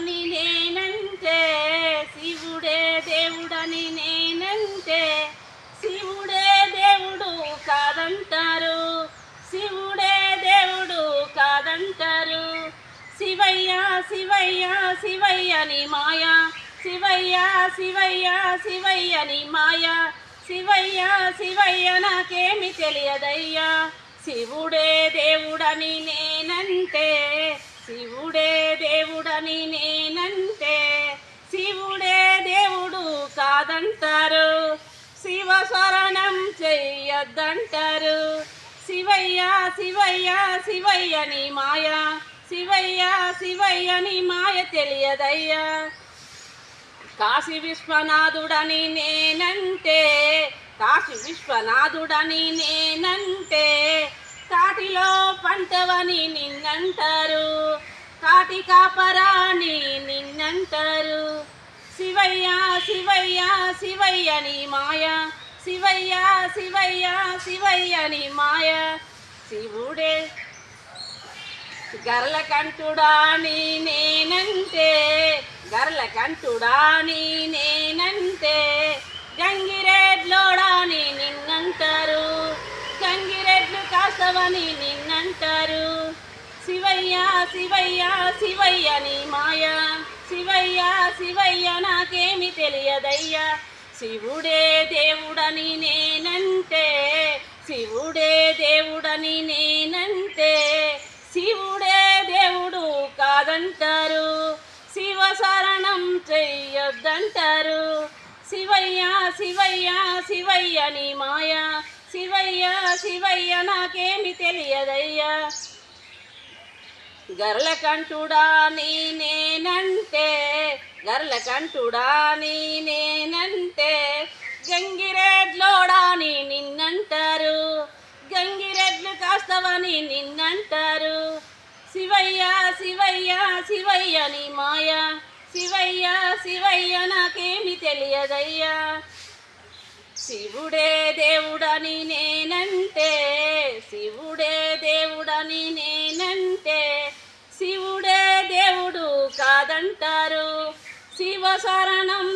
దేవుడని నేనంటే శివుడే దేవుడని నేనంటే శివుడే దేవుడు కాదంటారు శివుడే దేవుడు కాదంటారు. శివయ్య శివయ్య శివయ్యని మాయా శివయ్య శివయ్య శివయ్యని మాయా శివయ్య శివయ్య నాకేమి తెలియదయ్యా. శివుడే దేవుడని నేనంటే శివుడే దేవుడు అని నేనంటే శివుడే దేవుడు కాదంటారు. శివ శరణం చెయ్యొద్దంటారు. శివయ్య శివయ్య శివయ్యని మాయ. శివయ్య శివయ్యని మాయ తెలియదయ్యా. కాశీ విశ్వనాథుడని నేనంటే కాశీ విశ్వనాథుడని నేనంటే కాటిలో పంటవని నిన్నంటారు. కాటి కాపరాని నిన్నంటారు శివయ్య శివయ్య శివయ్యని మాయ. శివయ్య శివయ్య శివయ్యని మాయ. శివుడే గర్లకంటుడాని నేనంటే గర్ల కంటుడా నేనంటే గంగిరెడ్లోడాని నిన్నంటారు గంగిరెడ్లు కాసవని నిన్నంటారు శివయ్య శివయ్య శివయ్య నీ మాయ. శివయ్య శివయ్య నాకేమి తెలియదయ్యా. శివుడే దేవుడని నేనంటే శివుడే దేవుడని నేనంటే శివుడే దేవుడు కాదంటారు. శివ శరణం చెయ్యొద్దంటారు. శివయ్య శివయ్య శివయ్య నీ మాయ. శివయ్య శివయ్య నాకేమి తెలియదయ్యా. గర్ల కంటుడా నేనంటే గర్ల కంటుడా నేనంటే గంగిరెడ్లోడా నిన్నంటారు గంగిరెడ్లు కాస్తవని నిన్నంటారు. శివయ్య శివయ్య శివయ్య నీ మాయ శివయ్య శివయ్య నాకేమి తెలియదయ్యా. శివుడే దేవుడని నేనంటే శివుడే చేయొద్దంటారు శివ శరణం